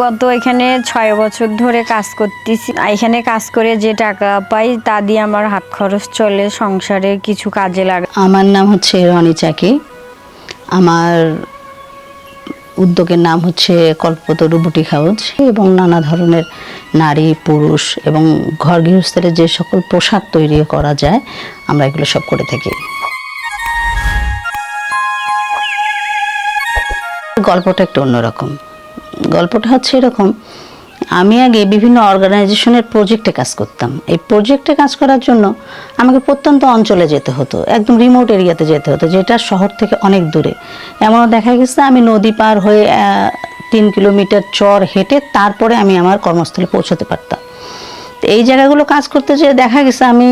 গত এখানে ছয় বছর ধরে কাজ করতেছি। এখানে কাজ করে যে টাকা পাই, তা দিয়ে আমার হাত খরচ চলে, সংসারে কিছু কাজে লাগে। আমার নাম হচ্ছে রনি চাকি। আমার উদ্যোগের নাম হচ্ছে কল্পতরু বুটিক হাউস এবং নানা ধরনের নারী, পুরুষ এবং ঘর গৃহস্থের যে সকল পোশাক তৈরি করা যায়, আমরা এগুলো সব করে থাকি। গল্পটা একটু অন্যরকম। গল্পটা হচ্ছে এরকম। আমি আগে বিভিন্ন অর্গানাইজেশনের প্রজেক্টে কাজ করতাম। এই প্রজেক্টে কাজ করার জন্য আমাকে প্রত্যন্ত অঞ্চলে যেতে হতো, একদম রিমোট এরিয়াতে যেতে হতো, যেটা শহর থেকে অনেক দূরে। এমনও দেখা গেছে, আমি নদী পার হয়ে তিন কিলোমিটার চর হেঁটে তারপরে আমি আমার কর্মস্থলে পৌঁছতে পারতাম। তো এই জায়গাগুলো কাজ করতে যেয়ে দেখা গেছে, আমি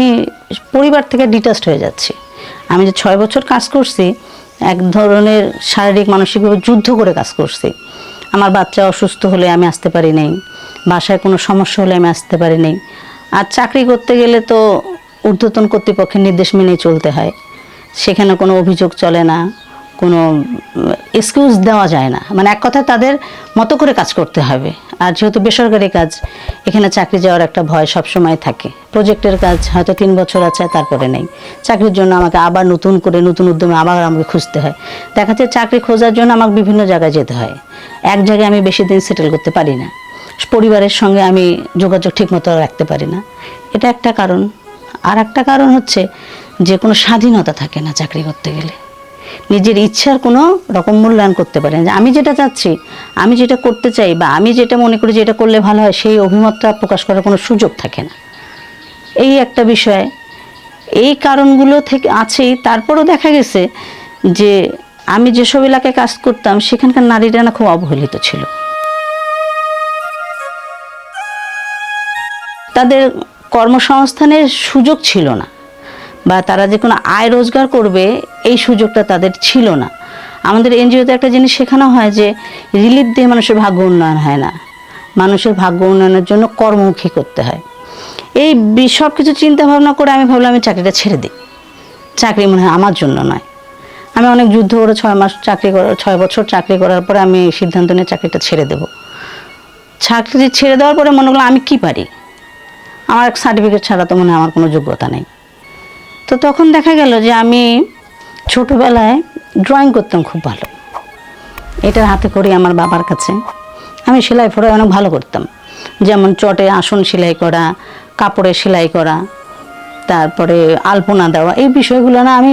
পরিবার থেকে ডিটাচড হয়ে যাচ্ছি। আমি যে ছয় বছর কাজ করছি, এক ধরনের শারীরিক, মানসিকভাবে যুদ্ধ করে কাজ করছি। আমার বাচ্চা অসুস্থ হলে আমি আসতে পারি নাই। বাসায় কোনো সমস্যা হলে আমি আসতে পারি নাই। আর চাকরি করতে গেলে তো ঊর্ধ্বতন কর্তৃপক্ষের নির্দেশ মেনেই চলতে হয়। সেখানে কোনো অভিযোগ চলে না, কোনো এক্সকিউজ দেওয়া যায় না। মানে এক কথায় তাদের মতো করে কাজ করতে হবে। আর যেহেতু বেসরকারি কাজ, এখানে চাকরি যাওয়ার একটা ভয় সবসময় থাকে। প্রজেক্টের কাজ হয়তো তিন বছর আছে, তারপরে নেই। চাকরির জন্য আমাকে আবার নতুন করে, নতুন উদ্যমে আবার আমাকে খুঁজতে হয়। দেখা যাচ্ছে চাকরি খোঁজার জন্য আমাকে বিভিন্ন জায়গায় যেতে হয়। এক জায়গায় আমি বেশি দিন সেটেল করতে পারি না। পরিবারের সঙ্গে আমি যোগাযোগ ঠিকমতো রাখতে পারি না। এটা একটা কারণ। আর একটা কারণ হচ্ছে যে কোনো স্বাধীনতা থাকে না চাকরি করতে গেলে। নিজের ইচ্ছার কোনো রকম মূল্যায়ন করতে পারে যে আমি যেটা চাচ্ছি, আমি যেটা করতে চাই বা আমি যেটা মনে করি যেটা করলে ভালো হয়, সেই অভিমতটা প্রকাশ করার কোনো সুযোগ থাকে না। এই একটা বিষয়। এই কারণগুলো থেকে আছেই তারপরও দেখা গেছে যে আমি যেসব এলাকায় কাজ করতাম, সেখানকার নারীরা না খুব অবহেলিত ছিল। তাদের কর্মসংস্থানের সুযোগ ছিল না। বা তারা যে কোনো আয় রোজগার করবে, এই সুযোগটা তাদের ছিল না। আমাদের এনজিওতে একটা জিনিস শেখানো হয় যে রিলিফ দিয়ে মানুষের ভাগ্য উন্নয়ন হয় না। মানুষের ভাগ্য উন্নয়নের জন্য কর্মমুখী করতে হয়। এই সব কিছু চিন্তা ভাবনা করে আমি ভাবলাম আমি চাকরিটা ছেড়ে দিই। চাকরি মনে হয় আমার জন্য নয়। আমি অনেক যুদ্ধ করে ছয় মাস চাকরি করার ছয় বছর চাকরি করার পরে আমি সিদ্ধান্ত নিয়ে চাকরিটা ছেড়ে দেবো। চাকরি ছেড়ে দেওয়ার পরে মনে করলাম আমি কি পারি? আমার সার্টিফিকেট ছাড়া তো মনে হয় আমার কোনো যোগ্যতা নেই। তো তখন দেখা গেল যে আমি ছোটোবেলায় ড্রয়িং করতাম খুব ভালো। এটার হাতে করি আমার বাবার কাছে। আমি সেলাই ফোড়াই অনেক ভালো করতাম। যেমন চটে আসন সেলাই করা, কাপড়ে সেলাই করা, তারপরে আলপনা দেওয়া, এই বিষয়গুলো না আমি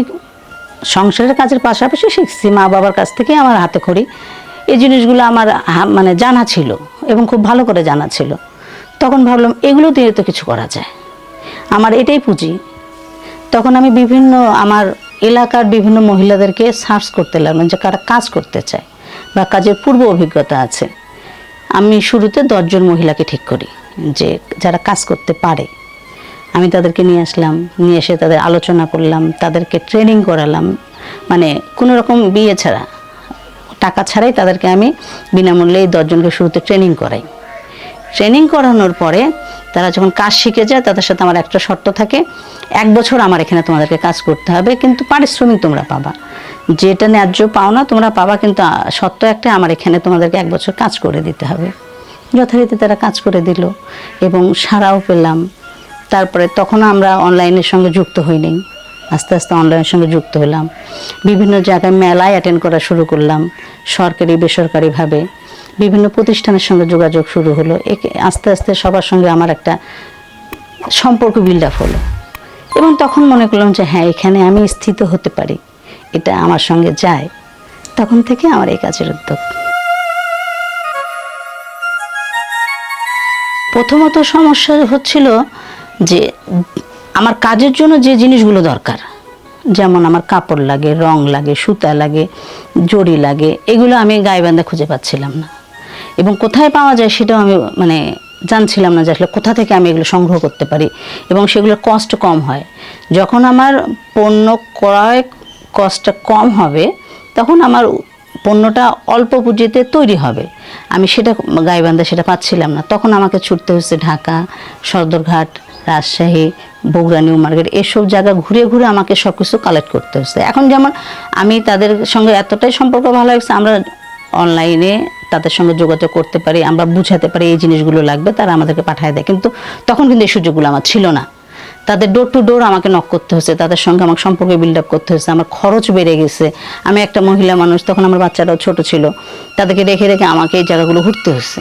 সংসারের কাজের পাশাপাশি শিখছি মা বাবার কাছ থেকে আমার হাতে খড়ি এই জিনিসগুলো আমার মানে জানা ছিল এবং খুব ভালো করে জানা ছিল। তখন ভাবলাম এগুলো দিয়ে তো কিছু করা যায়। আমার এটাই পুঁজি। তখন আমি বিভিন্ন আমার এলাকার বিভিন্ন মহিলাদেরকে সার্চ করতে লাগলাম যে কারা কাজ করতে চায় বা কাজের পূর্ব অভিজ্ঞতা আছে। আমি শুরুতে দশজন মহিলাকে ঠিক করি যে যারা কাজ করতে পারে। আমি তাদেরকে নিয়ে আসলাম, নিয়ে এসে তাদের আলোচনা করলাম, তাদেরকে ট্রেনিং করালাম। মানে কোনো রকম বিয়ে ছাড়া, টাকা ছাড়াই তাদেরকে আমি বিনামূল্যে এই দশজনকে শুরুতে ট্রেনিং করাই। ট্রেনিং করানোর পরে তারা যখন কাজ শিখে যায়, তাদের সাথে আমার একটা শর্ত থাকে, এক বছর আমার এখানে তোমাদেরকে কাজ করতে হবে, কিন্তু পারিশ্রমিক তোমরা পাবা। যেটা ন্যায্য পাও না, তোমরা পাবা, কিন্তু শর্ত একটা আমার এখানে তোমাদেরকে এক বছর কাজ করে দিতে হবে। যথারীতি তারা কাজ করে দিল, এবং সারাও পেলাম। তারপরে তখন আমরা অনলাইনের সঙ্গে যুক্ত হইনি। আস্তে আস্তে অনলাইনের সঙ্গে যুক্ত হলাম। বিভিন্ন জায়গায় মেলায় অ্যাটেন্ড করা শুরু করলাম, সরকারি, বেসরকারিভাবে। বিভিন্ন প্রতিষ্ঠানের সঙ্গে যোগাযোগ শুরু হলো। একে আস্তে আস্তে সবার সঙ্গে আমার একটা সম্পর্ক বিল্ড আপ হলো। এবং তখন মনে করলাম যে হ্যাঁ এখানে আমি স্থিত হতে পারি। এটা আমার সঙ্গে যায়। তখন থেকে আমার এই কাজের উদ্যোগ। প্রথমত সমস্যা হচ্ছিল যে, আমার কাজের জন্য যে জিনিসগুলো দরকার, যেমন আমার কাপড় লাগে, রং লাগে, সুতা লাগে, জড়ি লাগে, এগুলো আমি গাইবান্ধা খুঁজে পাচ্ছিলাম না। এবং কোথায় পাওয়া যায় সেটাও আমি মানে জানছিলাম না যে আসলে কোথা থেকে আমি এগুলো সংগ্রহ করতে পারি এবং সেগুলোর কষ্ট কম হয়। যখন আমার পণ্য ক্রয় কস্টটা কম হবে, তখন আমার পণ্যটা অল্প পুঁজিতে তৈরি হবে। আমি সেটা গাইবান্ধা সেটা পাচ্ছিলাম না। তখন আমাকে ছুটতে হচ্ছে ঢাকা, সদরঘাট, রাজশাহী, বগুড়া, নিউ মার্কেট, এসব জায়গা ঘুরে ঘুরে আমাকে সব কিছু কালেক্ট করতে হচ্ছে। এখন যেমন আমি তাদের সঙ্গে এতটাই সম্পর্ক ভালো লাগছে আমরা অনলাইনে তাদের সঙ্গে যোগাযোগ করতে পারি, আমরা বুঝাতে পারি এই জিনিসগুলো লাগবে, তারা আমাদেরকে পাঠায় দেয়। কিন্তু তখন কিন্তু এই সুযোগগুলো আমার ছিল না। তাদের ডোর টু ডোর আমাকে নক করতে হয়েছে, তাদের সঙ্গে আমার সম্পর্ক বিল্ড আপ করতে হয়েছে, আমার খরচ বেড়ে গেছে। আমি একটা মহিলা মানুষ, তখন আমার বাচ্চারাও ছোট ছিল, তাদেরকে রেখে রেখে আমাকে এই জায়গাগুলো ঘুরতে হয়েছে।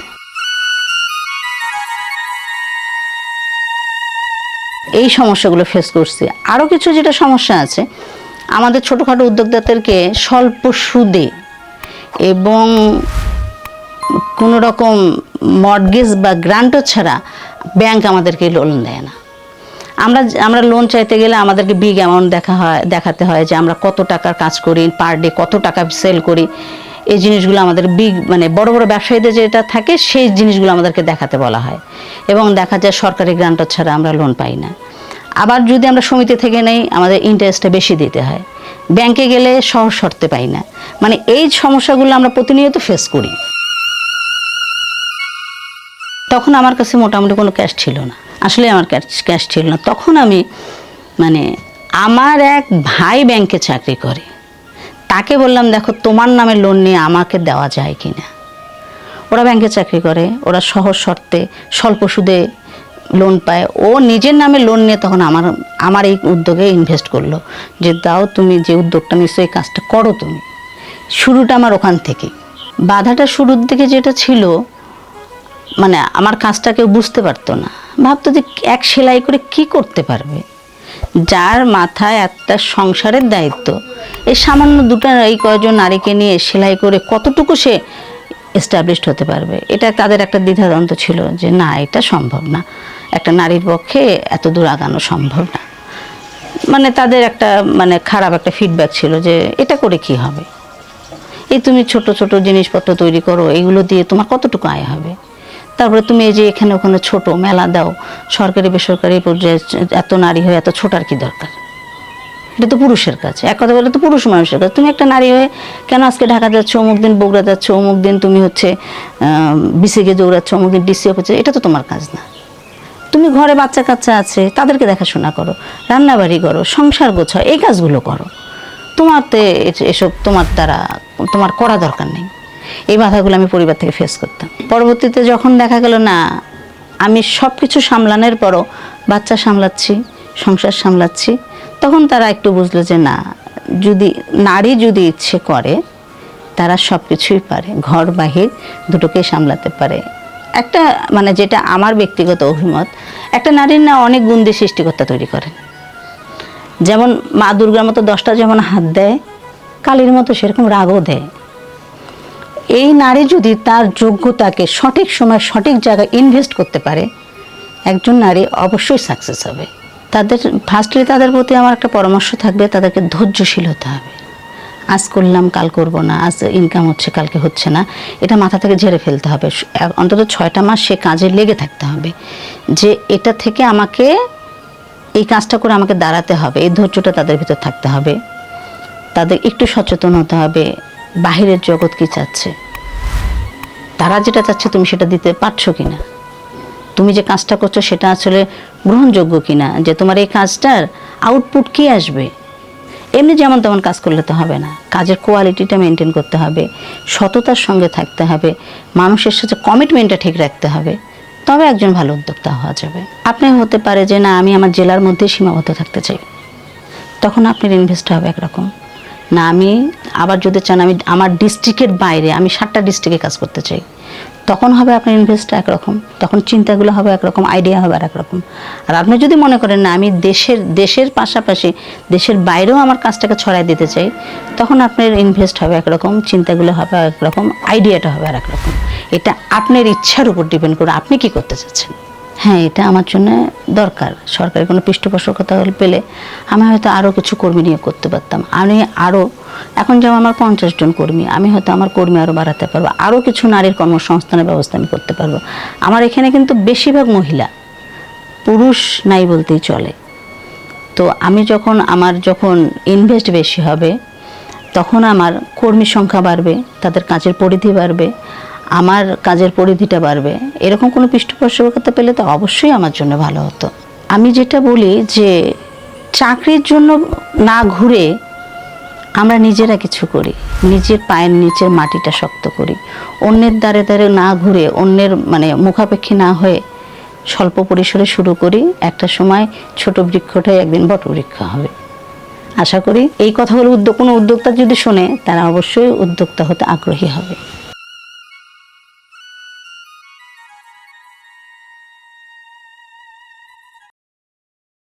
এই সমস্যাগুলো ফেস করছি। আরও কিছু যেটা সমস্যা আছে, আমাদের ছোটোখাটো উদ্যোক্তাদেরকে স্বল্প সুদে এবং কোনো রকম মর্গেজ বা গ্রান্টও ছাড়া ব্যাংক আমাদেরকে লোন দেয় না। আমরা আমরা লোন চাইতে গেলে আমাদেরকে বিগ অ্যামাউন্ট দেখা হয়, দেখাতে হয় যে আমরা কত টাকার কাজ করি পার ডে কত টাকা সেল করি। এই জিনিসগুলো আমাদের বিগ মানে বড় বড় ব্যবসায়ীদের যেটা থাকে সেই জিনিসগুলো আমাদেরকে দেখাতে বলা হয়। এবং দেখা যায় সরকারি গ্রান্ট ছাড়া আমরা লোন পাই না। আবার যদি আমরা সমিতি থেকে নেই, আমাদের ইন্টারেস্টটা বেশি দিতে হয়। ব্যাংকে গেলে সহজ শর্তে পাই না। মানে এই সমস্যাগুলো আমরা প্রতিনিয়ত ফেস করি। তখন আমার কাছে মোটামুটি কোনো ক্যাশ ছিল না। আসলে আমার ক্যাশ ক্যাশ ছিল না। তখন আমি মানে আমার এক ভাই ব্যাংকে চাকরি করে। তাকে বললাম, দেখো, তোমার নামে লোন নিয়ে আমাকে দেওয়া যায় কি না ওরা ব্যাংকে চাকরি করে, ওরা সহজ শর্তে স্বল্প সুদে লোন পায়। ও নিজের নামে লোন নিয়ে তখন আমার আমার এই উদ্যোগে ইনভেস্ট করল। যে, দাও তুমি যে উদ্যোগটা নিশ্চয়ই এই কাজটা করো তুমি। শুরুটা আমার ওখান থেকে বাধাটা শুরুর দিকে যেটা ছিল মানে আমার কাজটা কেউ বুঝতে পারতো না। ভাবতো যে এক সেলাই করে কি করতে পারবে? যার মাথায় একটা সংসারের দায়িত্ব এই সামান্য দুটো এই কয়জন নারীকে নিয়ে সেলাই করে কতটুকু সে এস্টাবলিশড হতে পারবে? এটা তাদের একটা দ্বিধাদ্বন্দ্ব ছিল যে না, এটা সম্ভব না। একটা নারীর পক্ষে এত দূর আগানো সম্ভব না। মানে তাদের একটা মানে খারাপ একটা ফিডব্যাক ছিল যে এটা করে কি হবে? এই তুমি ছোট ছোট জিনিসপত্র তৈরি করো, এগুলো দিয়ে তোমার কতটুকু আয় হবে? তারপরে তুমি এই যে এখানে ওখানে ছোট মেলা দাও, সরকারি, বেসরকারি পর্যায়ে এত নারী হয়ে এত ছোট আর কি দরকার? এটা তো পুরুষের কাছে এক কথা বলে তো পুরুষ মানুষের কাছে তুমি একটা নারী হয়ে কেন আজকে ঢাকা যাচ্ছ, অমুক দিন বগুড়া যাচ্ছ, অমুক দিন তুমি হচ্ছে বিসিকে দৌড়াচ্ছ, অমুক দিন ডিসি অফিসে এটা তো তোমার কাজ না। তুমি ঘরে বাচ্চা কাচ্চা আছে, তাদেরকে দেখাশোনা করো, রান্নাবাড়ি করো, সংসার গোছাও, এই কাজগুলো করো। তোমার তো এ- এসব তোমার দ্বারা, তোমার করা দরকার নেই। এই বাধাগুলো আমি পরিবার থেকে ফেস করতাম। পরবর্তীতে যখন দেখা গেল, না, আমি সব কিছু সামলানোর পরও বাচ্চা সামলাচ্ছি, সংসার সামলাচ্ছি, তখন তারা একটু বুঝলো যে, না, যদি, নারী যদি ইচ্ছে করে, তারা সব কিছুই পারে। ঘর, বাহির দুটোকেই সামলাতে পারে। একটা মানে যেটা আমার ব্যক্তিগত অভিমত, একটা নারীর না অনেক গুণ দিয়ে সৃষ্টিকর্তা তৈরি করেন। যেমন মা দুর্গার মতো দশটা যেমন হাত দেয়, কালীর মতো সেরকম রাগও দেয়। এই নারী যদি তার যোগ্যতাকে সঠিক সময় সঠিক জায়গায় ইনভেস্ট করতে পারে, একজন নারী অবশ্যই সাকসেস হবে। তাদের ফার্স্টলি তাদের প্রতি আমার একটা পরামর্শ থাকবে, তাদেরকে ধৈর্যশীল হতে হবে। আজ করলাম, কাল করব না, আজ ইনকাম হচ্ছে, কালকে হচ্ছে না, এটা মাথা থেকে ঝেড়ে ফেলতে হবে। অন্তত ছয়টা মাস সে কাজে লেগে থাকতে হবে, যে এটা থেকে আমাকে এই কাজটা করে আমাকে দাঁড়াতে হবে, এই ধৈর্যটা তাদের ভিতর থাকতে হবে। তাদের একটু সচেতন হতে হবে বাহিরের জগৎ কি চাচ্ছে? তারা যেটা চাচ্ছে তুমি সেটা দিতে পারছ কিনা? তুমি যে কাজটা করছ সেটা আসলে গ্রহণযোগ্য কিনা? যে তোমার এই কাজটার আউটপুট কি আসবে? এমনি যেমন তেমন কাজ করলে তো হবে না। কাজের কোয়ালিটিটা মেনটেন করতে হবে, সততার সঙ্গে থাকতে হবে, মানুষের সাথে কমিটমেন্টটা ঠিক রাখতে হবে। তবে একজন ভালো উদ্যোক্তা হওয়া যাবে। আপনি হতে পারে যে না, আমি আমার জেলার মধ্যেই সীমাবদ্ধ থাকতে চাই। তখন আপনার ইনভেস্ট হবে একরকম। না, আমি আবার যদি চান আমি আমার ডিস্ট্রিক্টের বাইরে, আমি সাতটা ডিস্ট্রিক্টে কাজ করতে চাই। তখন হবে আপনার ইনভেস্ট একরকম, তখন চিন্তাগুলো হবে একরকম আইডিয়া হবে আর একরকম আর আপনি যদি মনে করেন না, আমি দেশের দেশের পাশাপাশি, দেশের বাইরেও আমার কাজটাকে ছড়াই দিতে চাই, তখন আপনার ইনভেস্ট হবে একরকম, চিন্তাগুলো হবে একরকম আইডিয়াটা হবে আর একরকম এটা আপনার ইচ্ছার উপর ডিপেন্ড করে আপনি কি করতে চাচ্ছেন? হ্যাঁ এটা আমার জন্য দরকার। সরকারি কোনো পৃষ্ঠপোষকতা পেলে আমি হয়তো আরও কিছু কর্মী নিয়োগ করতে পারতাম। আমি আরও এখন যেমন আমার পঞ্চাশ জন কর্মী, আমি হয়তো আমার কর্মী আরও বাড়াতে পারব। আরও কিছু নারীর কর্মসংস্থানের ব্যবস্থা আমি করতে পারব। আমার এখানে কিন্তু বেশিরভাগ মহিলা, পুরুষ নাই বলতেই চলে। তো আমি যখন, আমার যখন ইনভেস্ট বেশি হবে, তখন আমার কর্মী সংখ্যা বাড়বে, তাদের কাজের পরিধি বাড়বে। আমার কাজের পরিধিটা বাড়বে। এরকম কোনো পৃষ্ঠপোষকতা পেলে তো অবশ্যই আমার জন্য ভালো হতো। আমি যেটা বলি যে, চাকরির জন্য না ঘুরে আমরা নিজেরা কিছু করি। নিজের পায়ের নিচের মাটিটা শক্ত করি। অন্যের দ্বারে দ্বারে না ঘুরে, অন্যের মানে মুখাপেক্ষী না হয়ে স্বল্প পরিসরে শুরু করি। একটা সময় ছোট বৃক্ষটাই একদিন বটবৃক্ষ হবে। আশা করি এই কথাগুলো উদ্যোগ কোনো উদ্যোক্তা যদি শোনে, তারা অবশ্যই উদ্যোক্তা হতে আগ্রহী হবে।